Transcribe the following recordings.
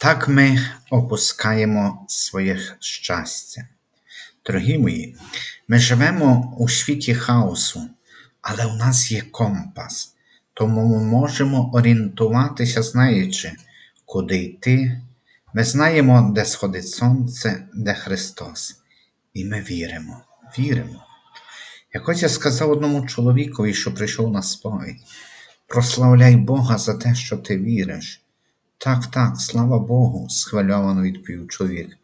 Так ми опускаємо своє щастя. Дорогі мої, ми живемо у світі хаосу, але у нас є компас, тому ми можемо орієнтуватися, знаючи, куди йти. Ми знаємо, де сходить сонце, де Христос. І ми віримо, віримо. Якось я сказав одному чоловікові, що прийшов на сповідь, прославляй Бога за те, що ти віриш. Так, так, слава Богу, схвильовано відповів чоловік.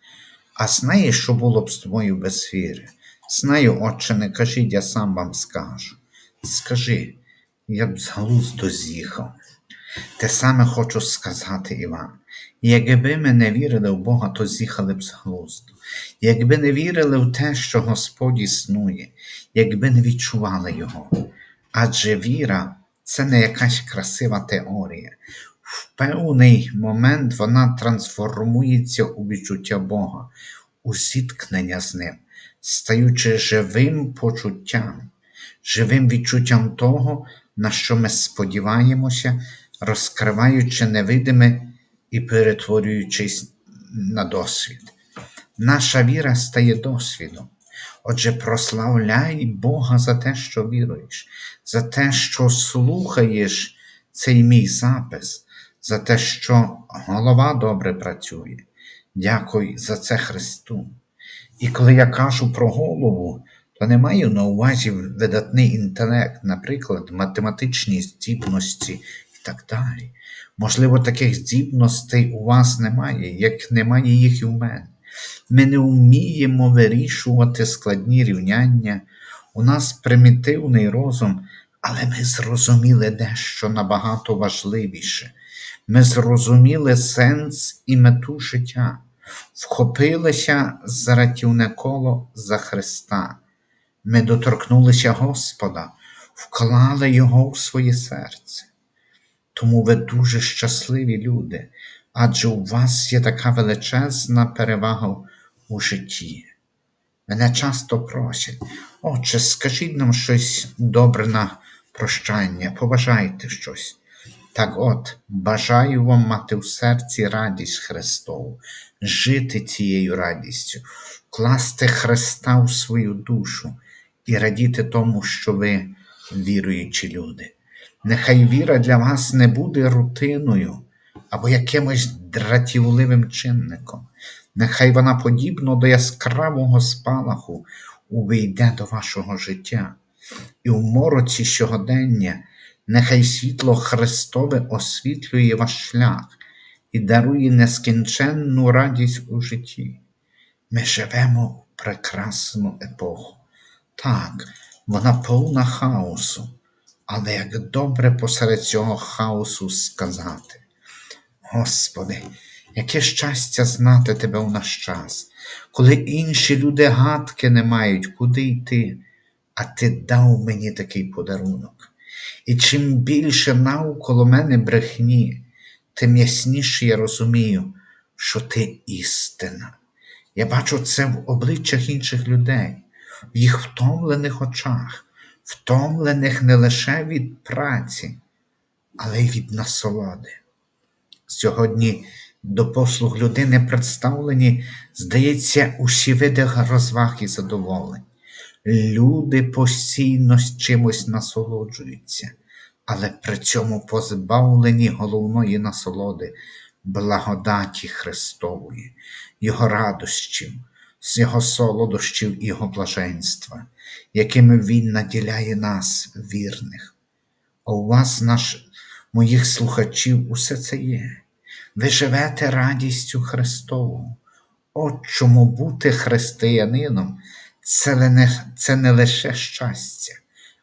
А знаєш, що було б з тобою без віри? Знаю, отче, не кажіть, я сам вам скажу. Скажи, я б з глузду з'їхав. Те саме хочу сказати і вам. Якби ми не вірили в Бога, то з'їхали б з глузду. Якби не вірили в те, що Господь існує, якби не відчували Його. Адже віра це не якась красива теорія. В певний момент вона трансформується у відчуття Бога, у зіткнення з Ним, стаючи живим почуттям, живим відчуттям того, на що ми сподіваємося, розкриваючи невидиме і перетворюючись на досвід. Наша віра стає досвідом. Отже, прославляй Бога за те, що віруєш, за те, що слухаєш цей мій запис, за те, що голова добре працює. Дякуй за це Христу. І коли я кажу про голову, то не маю на увазі видатний інтелект, наприклад, математичні здібності і так далі. Можливо, таких здібностей у вас немає, як немає їх і у мене. Ми не вміємо вирішувати складні рівняння, у нас примітивний розум, але ми зрозуміли дещо набагато важливіше. Ми зрозуміли сенс і мету життя, вхопилися за ратівне коло за Христа. Ми доторкнулися Господа, вклали Його в своє серце. Тому ви дуже щасливі люди, адже у вас є така величезна перевага у житті. Мене часто просять, отче, скажіть нам щось добре на прощання, побажайте щось. Так от, бажаю вам мати в серці радість Христову, жити цією радістю, вкласти Христа в свою душу і радіти тому, що ви віруючі люди. Нехай віра для вас не буде рутиною або якимось дратівливим чинником. Нехай вона, подібно до яскравого спалаху, увійде до вашого життя, і в мороці сьогодення нехай світло Христове освітлює ваш шлях і дарує нескінченну радість у житті. Ми живемо в прекрасну епоху. Так, вона повна хаосу, але як добре посеред цього хаосу сказати. Господи, яке щастя знати Тебе в наш час, коли інші люди гадки не мають, куди йти, а Ти дав мені такий подарунок. І чим більше навколо мене брехні, тим ясніше я розумію, що ти істина. Я бачу це в обличчях інших людей, в їх втомлених очах, втомлених не лише від праці, але й від насолоди. Сьогодні до послуг людини представлені, здається, усі види розваг і задоволень. Люди постійно з чимось насолоджуються, але при цьому позбавлені головної насолоди, благодаті Христової, Його радощів, з Його солодощів і Його блаженства, якими Він наділяє нас, вірних. А у вас, наш, моїх слухачів, усе це є. Ви живете радістю Христовою. От чому бути християнином це не, лише щастя,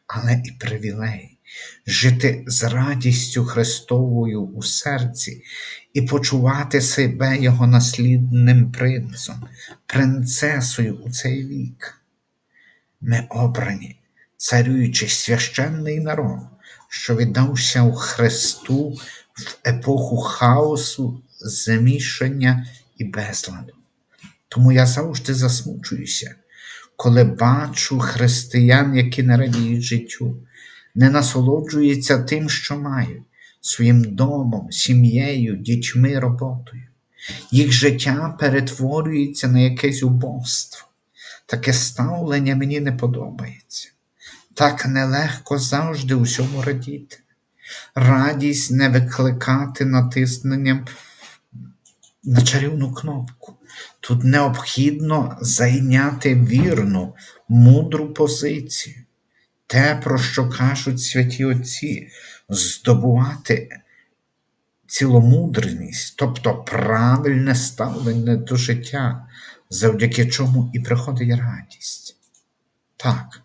але і привілей. Жити з радістю Христовою у серці і почувати себе Його наслідним принцем, принцесою у цей вік. Ми обрані, царюючи священний народ, що віддався у Христу в епоху хаосу, замішання і безладу. Тому я завжди засмучуюся, коли бачу християн, які не радіють життю, не насолоджуються тим, що мають, своїм домом, сім'єю, дітьми, роботою. Їх життя перетворюється на якесь убоство. Таке ставлення мені не подобається. Так нелегко завжди усьому радіти. Радість не викликати натисненням на чарівну кнопку. Тут необхідно зайняти вірну, мудру позицію. Те, про що кажуть святі Отці, здобувати ціломудрість, тобто правильне ставлення до життя, завдяки чому і приходить радість. Так,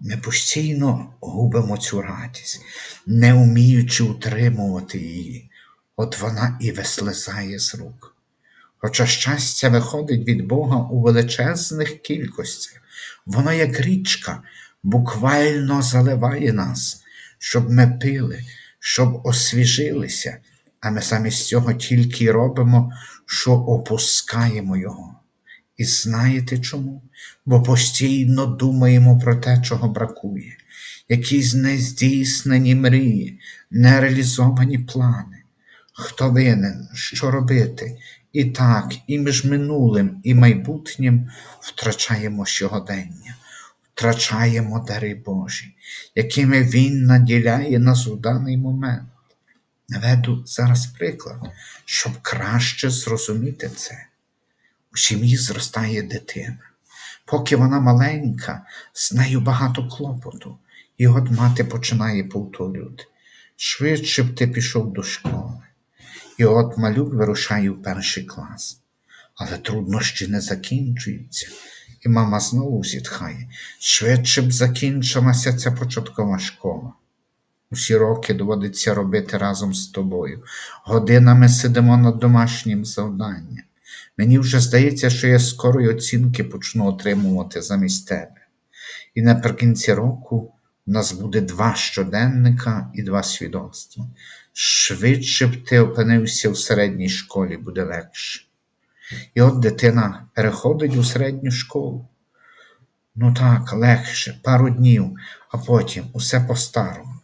ми постійно губимо цю радість, не вміючи утримувати її, от вона і вислизає з рук. Хоча щастя виходить від Бога у величезних кількостях, воно, як річка, буквально заливає нас, щоб ми пили, щоб освіжилися, а ми замість цього тільки робимо, що опускаємо його. І знаєте чому? Бо постійно думаємо про те, чого бракує, якісь нездійснені мрії, нереалізовані плани. Хто винен, що робити? І так, і між минулим і майбутнім втрачаємо щогодення, втрачаємо дари Божі, якими Він наділяє нас у даний момент. Наведу зараз приклад, щоб краще зрозуміти це. У сім'ї зростає дитина. Поки вона маленька, з нею багато клопоту, і от мати починає повторювати. Швидше б ти пішов до школи. І от малюк вирушає в перший клас. Але труднощі не закінчуються, і мама знову зітхає. Швидше б закінчилася ця початкова школа. Усі роки доводиться робити разом з тобою. Годинами сидимо над домашнім завданням. Мені вже здається, що я скоро й оцінки почну отримувати замість тебе. І наприкінці року в нас буде два щоденника і два свідоцтва. Швидше б ти опинився в середній школі, буде легше. І от дитина переходить у середню школу. Ну так, легше, пару днів, а потім усе по-старому.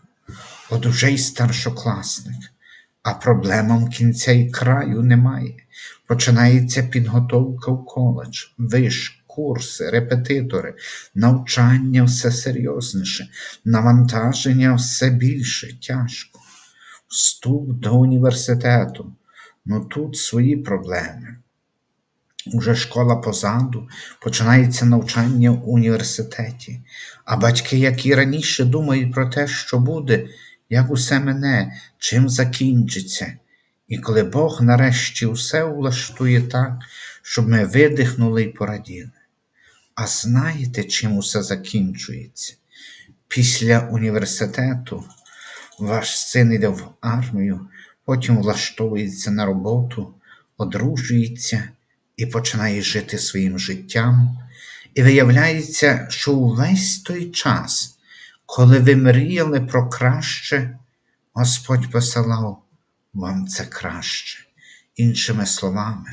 От уже й старшокласник, а проблемам кінця і краю немає. Починається підготовка в коледж, виш, курси, репетитори, навчання все серйозніше, навантаження все більше, тяжко. Вступ до університету. Ну тут свої проблеми. Уже школа позаду, починається навчання в університеті, а батьки, як і раніше, думають про те, що буде, як усе мене, чим закінчиться. І коли Бог нарешті усе влаштує так, щоб ми видихнули і пораділи. А знаєте, чим усе закінчується? Після університету ваш син йде в армію, потім влаштовується на роботу, одружується і починає жити своїм життям. І виявляється, що увесь той час, коли ви мріяли про краще, Господь посилав вам це краще. Іншими словами,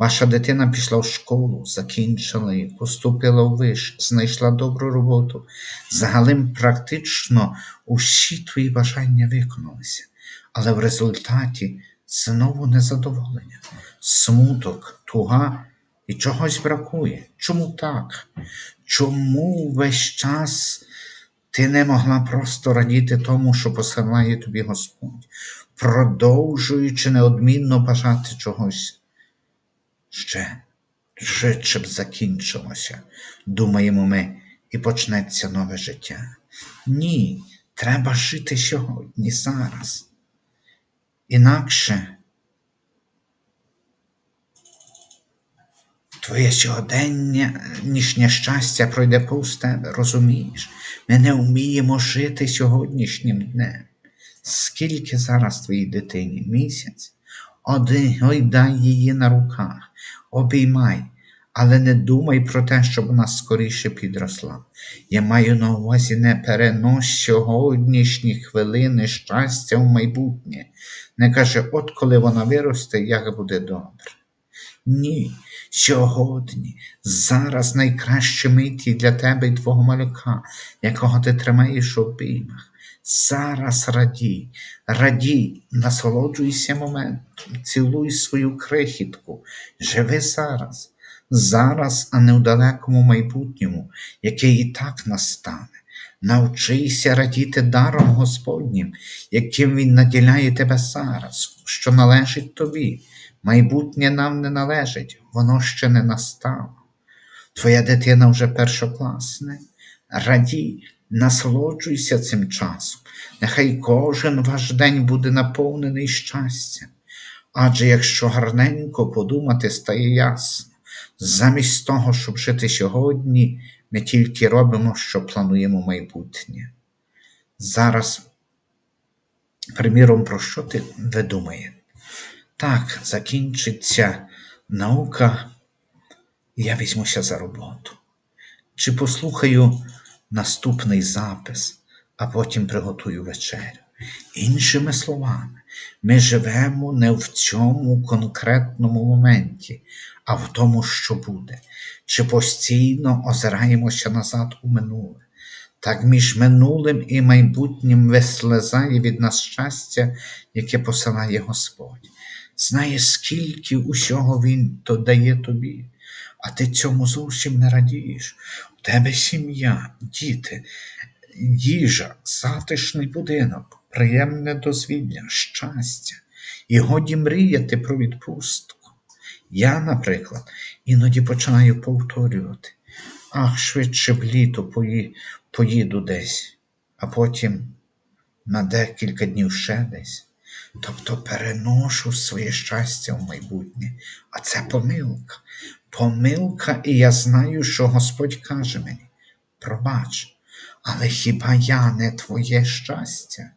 ваша дитина пішла в школу, закінчила її, поступила в виш, знайшла добру роботу. Загалом практично усі твої бажання виконалися, але в результаті знову незадоволення, смуток, туга і чогось бракує. Чому так? Чому весь час ти не могла просто радіти тому, що посилає тобі Господь, продовжуючи неодмінно бажати чогось ще, швидше б закінчилося, думаємо ми, і почнеться нове життя. Ні, треба жити сьогодні, зараз. Інакше твоє сьогодення, нішнє щастя пройде повз тебе, розумієш? Ми не вміємо жити сьогоднішнім днем. Скільки зараз твоїй дитині місяць? Ой, дай її на руках, обіймай, але не думай про те, щоб вона скоріше підросла. Я маю на увазі не перенос сьогоднішні хвилини щастя в майбутнє. Не каже, от коли вона виросте, як буде добре. Ні, сьогодні, зараз найкраще миті для тебе і твого малюка, якого ти тримаєш у обіймах. Зараз радій, радій, насолоджуйся моментом, цілуй свою крихітку, живи зараз, зараз, а не у далекому майбутньому, яке і так настане. Навчися радіти даром Господнім, яким Він наділяє тебе зараз, що належить тобі. Майбутнє нам не належить, воно ще не настало. Твоя дитина вже першокласне. Радій, насолоджуйся цим часом. Нехай кожен ваш день буде наповнений щастям. Адже якщо гарненько подумати, стає ясно, замість того, щоб жити сьогодні, ми тільки робимо, що плануємо майбутнє. Зараз, приміром, про що ти ви думаєте? Так, закінчиться наука, я візьмуся за роботу. Чи послухаю наступний запис, а потім приготую вечерю. Іншими словами, ми живемо не в цьому конкретному моменті, а в тому, що буде, чи постійно озираємося назад у минуле. Так між минулим і майбутнім вислизає від нас щастя, яке посилає Господь. Знає, скільки усього Він то дає тобі, а ти цьому зовсім не радієш. У тебе сім'я, діти, їжа, затишний будинок, приємне дозвілля, щастя, і годі мріяти про відпустку. Я, наприклад, іноді починаю повторювати, ах, швидше б літо пої... поїду десь, а потім на декілька днів ще десь. Тобто переношу своє щастя в майбутнє, а це помилка. Помилка, і я знаю, що Господь каже мені: пробач, але хіба я не твоє щастя?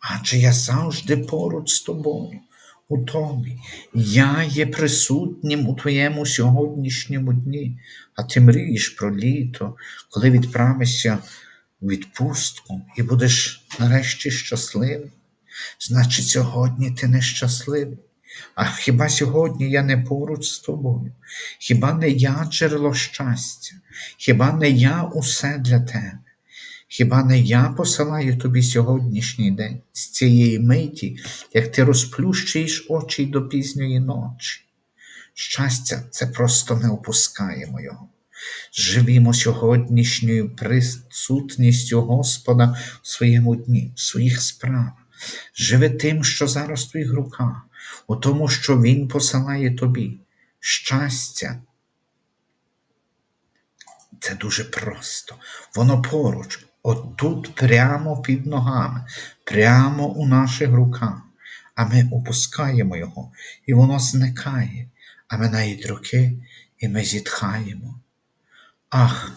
Адже я завжди поруч з тобою, у тобі. Я є присутнім у твоєму сьогоднішньому дні, а ти мрієш про літо, коли відправишся у відпустку і будеш нарешті щасливий. Значить, сьогодні ти нещасливий. А хіба сьогодні я не поруч з тобою? Хіба не я джерело щастя? Хіба не я усе для тебе? Хіба не я посилаю тобі сьогоднішній день з цієї миті, як ти розплющуєш очі до пізньої ночі? Щастя, це просто не опускаємо його. Живімо сьогоднішньою присутністю Господа в своєму дні, в своїх справах. Живи тим, що зараз в твоїх руках, у тому, що Він посилає тобі. Щастя. Це дуже просто. Воно поруч, отут, прямо під ногами, прямо у наших руках. А ми опускаємо його, і воно зникає, а минають роки, і ми зітхаємо. Ах,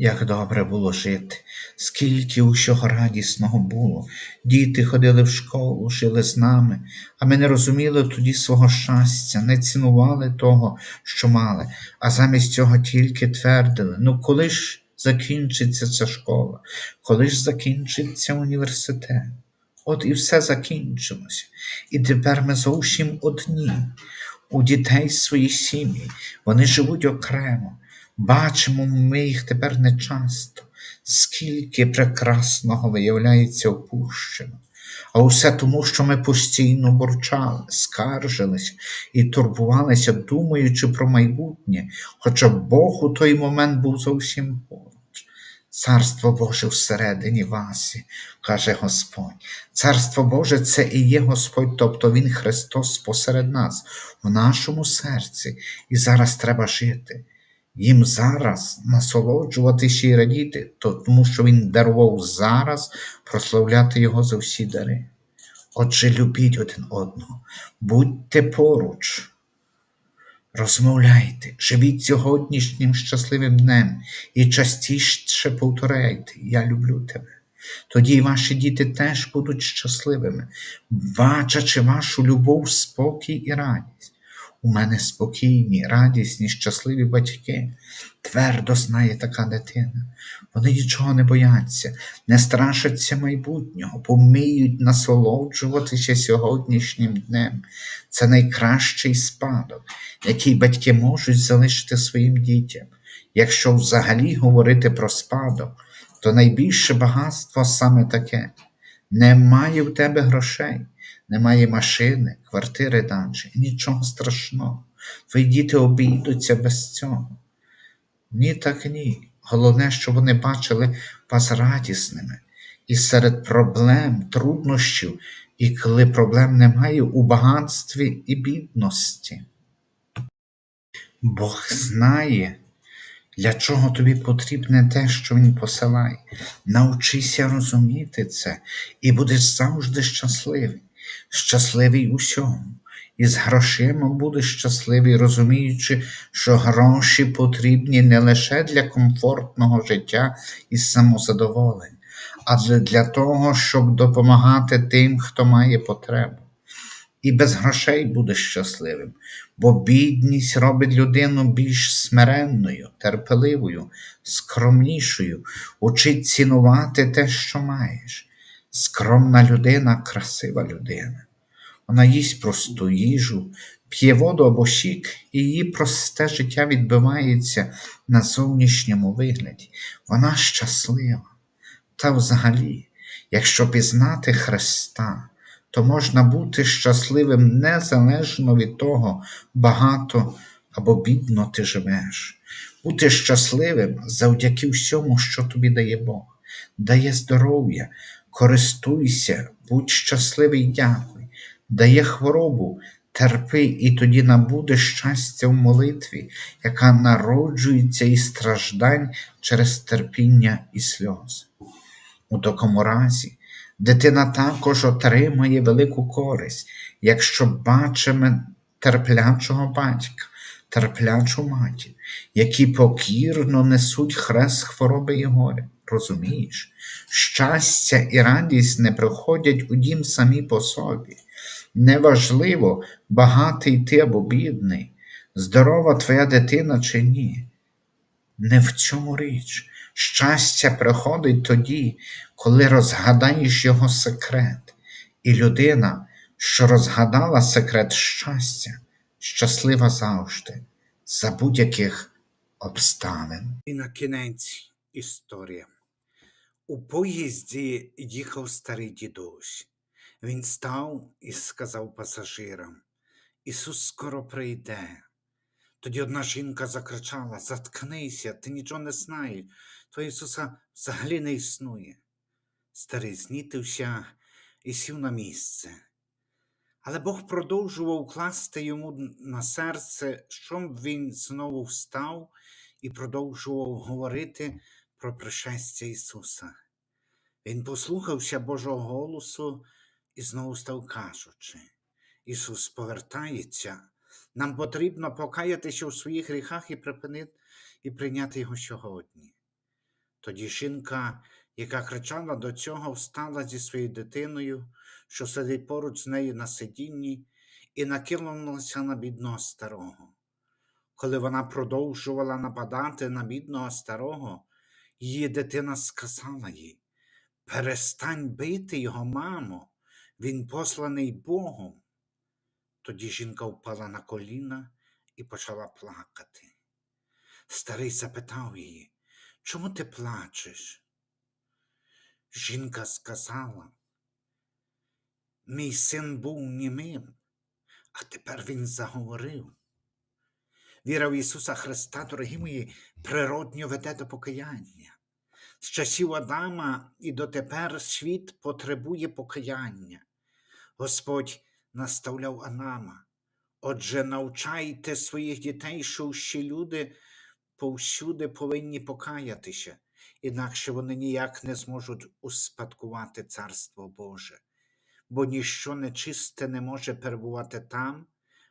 як добре було жити, скільки усього радісного було. Діти ходили в школу, жили з нами, а ми не розуміли тоді свого щастя, не цінували того, що мали, а замість цього тільки твердили: ну коли ж закінчиться ця школа, коли ж закінчиться університет? От і все закінчилося. І тепер ми зовсім одні. У дітей свої сім'ї, вони живуть окремо. Бачимо ми їх тепер нечасто, скільки прекрасного виявляється опущено. А усе тому, що ми постійно борчали, скаржились і турбувалися, думаючи про майбутнє, хоча Бог у той момент був зовсім поруч. Царство Боже всередині вас, каже Господь. Царство Боже це і є Господь, тобто Він Христос посеред нас, в нашому серці, і зараз треба жити їм зараз насолоджуватися і радіти, то, тому що Він дарував зараз прославляти Його за всі дари. Отже, любіть один одного, будьте поруч, розмовляйте, живіть сьогоднішнім щасливим днем і частіше повторяйте, я люблю тебе. Тоді і ваші діти теж будуть щасливими, бачачи вашу любов, спокій і радість. У мене спокійні, радісні, щасливі батьки, твердо знає така дитина. Вони нічого не бояться, не страшаться майбутнього, поміють насолоджуватися сьогоднішнім днем. Це найкращий спадок, який батьки можуть залишити своїм дітям. Якщо взагалі говорити про спадок, то найбільше багатство саме таке Немає в тебе грошей, немає машини, квартири дачі, нічого страшного. Твої діти обійдуться без цього. Ні, так ні. Головне, щоб вони бачили вас радісними. І серед проблем, труднощів, і коли проблем немає, у багатстві і бідності. Бог знає, для чого тобі потрібне те, що Він посилає. Навчися розуміти це, і будеш завжди щасливий, щасливий у всьому. І з грошима будеш щасливий, розуміючи, що гроші потрібні не лише для комфортного життя і самозадоволення, але для того, щоб допомагати тим, хто має потребу. І без грошей будеш щасливим, бо бідність робить людину більш смиренною, терпеливою, скромнішою, учить цінувати те, що маєш. Скромна людина красива людина. Вона їсть просту їжу, п'є воду або сік, і її просте життя відбивається на зовнішньому вигляді. Вона щаслива. Та взагалі, якщо пізнати Христа, то можна бути щасливим незалежно від того, багато або бідно ти живеш. Бути щасливим завдяки всьому, що тобі дає Бог, дає здоров'я, користуйся, будь щасливий, дякуй, дає хворобу, терпи, і тоді набудеш щастя в молитві, яка народжується із страждань через терпіння і сльози. У такому разі дитина також отримає велику користь, якщо бачимо терплячого батька, терплячу матір, які покірно несуть хрест хвороби і горя. Розумієш, щастя і радість не приходять у дім самі по собі. Неважливо, багатий ти або бідний, здорова твоя дитина чи ні. Не в цьому річ. Щастя приходить тоді, коли розгадаєш його секрет, і людина, що розгадала секрет щастя, щаслива завжди, за будь-яких обставин. І на кінець історія. У поїзді їхав старий дідусь. Він став і сказав пасажирам: Ісус скоро прийде. Тоді одна жінка закричала: Заткнися, ти нічого не знаєш, то Ісуса взагалі не існує. Старий знітився і сів на місце. Але Бог продовжував класти йому на серце, щоб він знову встав і продовжував говорити про пришестя Ісуса. Він послухався Божого голосу і знову став кажучи: Ісус повертається, нам потрібно покаятися у своїх гріхах і припинити і прийняти Його сьогодні. Тоді жінка, яка кричала до цього, встала зі своєю дитиною, що сидить поруч з нею на сидінні, і накинулася на бідного старого. Коли вона продовжувала нападати на бідного старого, її дитина сказала їй: Перестань бити його, мамо, він посланий Богом. Тоді жінка впала на коліна і почала плакати. Старий запитав її, чому ти плачеш? Жінка сказала, мій син був німим, а тепер він заговорив. Віра в Ісуса Христа, дорогі мої, природньо веде до покаяння. З часів Адама і дотепер світ потребує покаяння. Господь наставляв Анама. Отже, навчайте своїх дітей, що всі люди повсюди повинні покаятися, інакше вони ніяк не зможуть успадкувати Царство Боже, бо ніщо нечисте не може перебувати там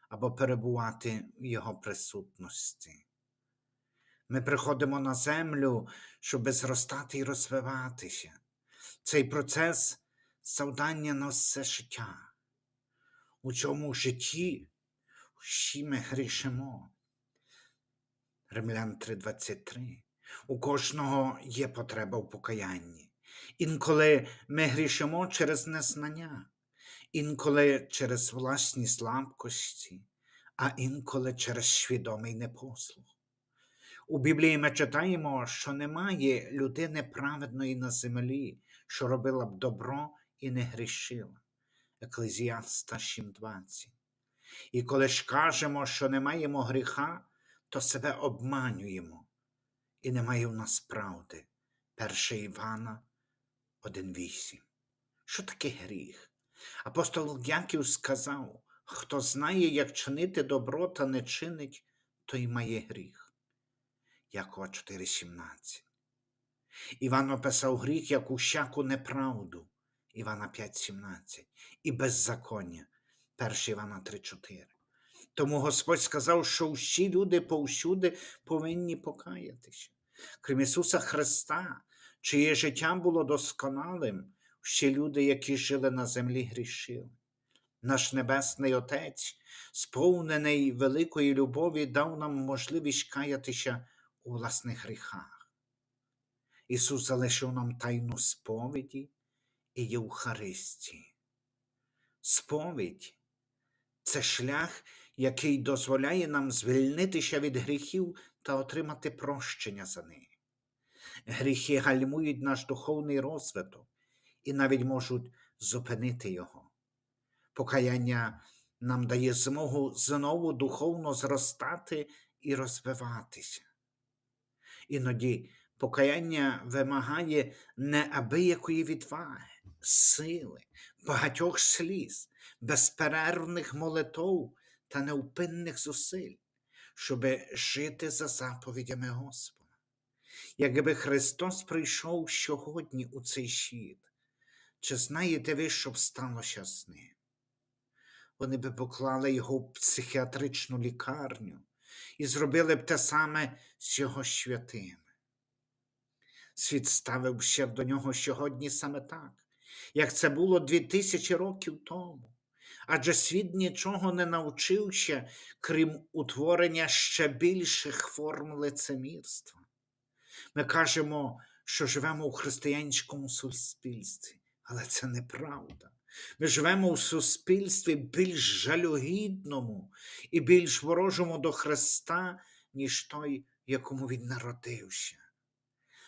або перебувати в Його присутності. Ми приходимо на землю, щоб зростати і розвиватися. Цей процес завдання на все життя. У цьому житті всі ми грішимо. Римлян 3:23. У кожного є потреба в покаянні. Інколи ми грішимо через незнання, інколи через власні слабкості, а інколи через свідомий непослух. У Біблії ми читаємо, що немає людини праведної на землі, що робила б добро і не грішила. Еклезіаста 7.20. І коли ж кажемо, що не маємо гріха, то себе обманюємо, і немає в нас правди. 1 Івана 1.8. Що таке гріх? Апостол Яків сказав, хто знає, як чинити добро та не чинить, той має гріх. Якова 4.17. Іван описав гріх як усяку неправду. Івана 5.17. І беззаконня. 1 Івана 3.4. Тому Господь сказав, що всі люди повсюди повинні покаятися. Крім Ісуса Христа, чиє життя було досконалим, всі люди, які жили на землі, грішили. Наш Небесний Отець, сповнений великої любові, дав нам можливість каятися у власних гріхах. Ісус залишив нам тайну сповіді і Євхаристії. Сповідь це шлях, який дозволяє нам звільнитися від гріхів та отримати прощення за них. Гріхи гальмують наш духовний розвиток і навіть можуть зупинити його. Покаяння нам дає змогу знову духовно зростати і розвиватися. Іноді покаяння вимагає неабиякої відваги, сили, багатьох сліз, безперервних молитов та неупинних зусиль, щоб жити за заповідями Господа. Якби Христос прийшов сьогодні у цей світ, чи знаєте ви, що б сталося з ним? Вони би поклали його в психіатричну лікарню і зробили б те саме з його святими. Світ ставився до нього сьогодні саме так, як це було дві тисячі років тому. Адже світ нічого не навчився, крім утворення ще більших форм лицемірства. Ми кажемо, що живемо у християнському суспільстві, але це неправда. Ми живемо у суспільстві більш жалюгідному і більш ворожому до Христа, ніж той, якому він народився.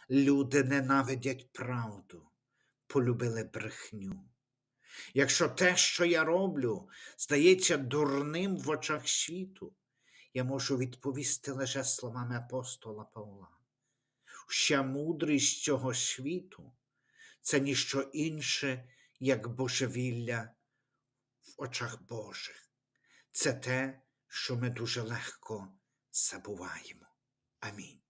Люди ненавидять правду, полюбили брехню. Якщо те, що я роблю, здається дурним в очах світу, я можу відповісти лише словами апостола Павла. Вся мудрість цього світу це ніщо інше, як божевілля в очах Божих. Це те, що ми дуже легко забуваємо. Амінь.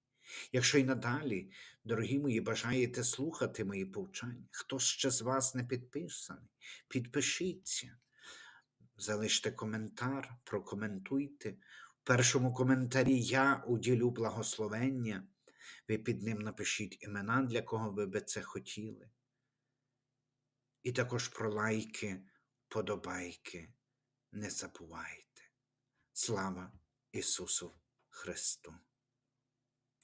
Якщо й надалі, дорогі мої, бажаєте слухати мої повчання, хто ще з вас не підписаний, підпишіться, залиште коментар, прокоментуйте. В першому коментарі я уділю благословення. Ви під ним напишіть імена, для кого ви би це хотіли. І також про лайки, подобайки не забувайте. Слава Ісусу Христу!